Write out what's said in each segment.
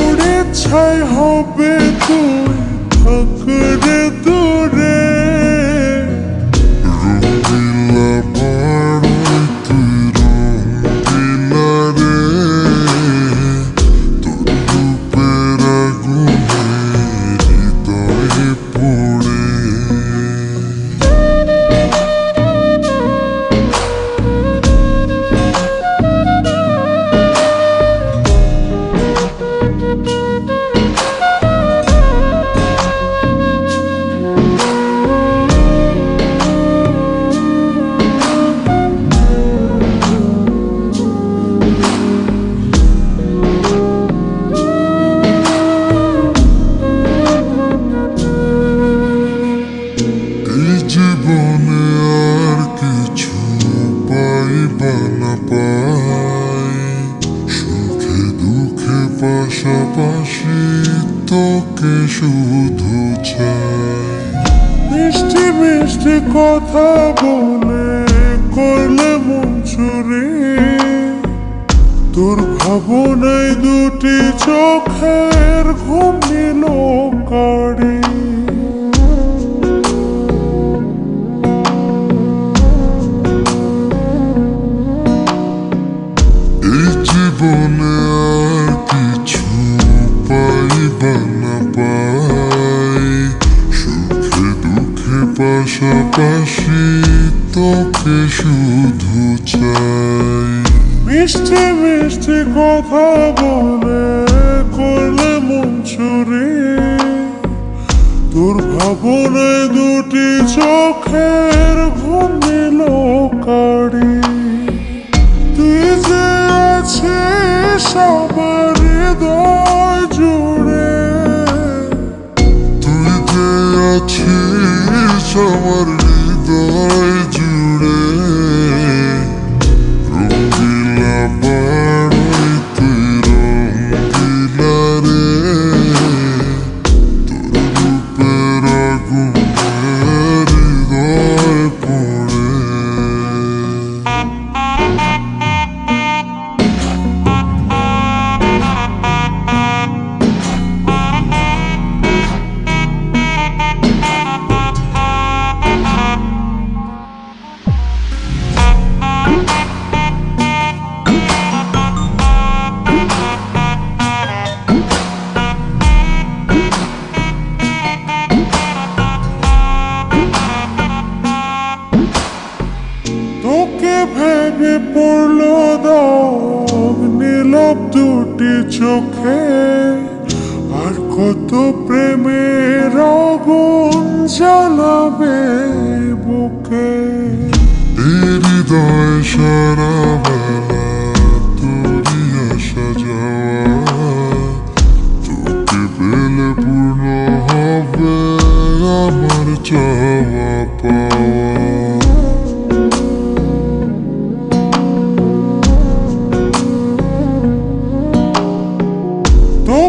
পুড়ে ছাই হবে তুই থাকরে দূরে। পাশাপাশি তোকে শুধু মিষ্টি মিষ্টি কথা বলে করলে মন চুরি তোর ভাবনায় দুটি চোখের ঘুম নিল পাইবা না পাই সুখে দুঃখে পাশাপাশি তোকে শুধু চাই মিষ্টি মিষ্টি কথা বলে করলে মন চুরি তোর ভাবনায় দুটি চোখের আছিস আমার চোখে আর কত প্রেমের আগুন জ্বালাবে বুকে। হৃদয় সারা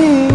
see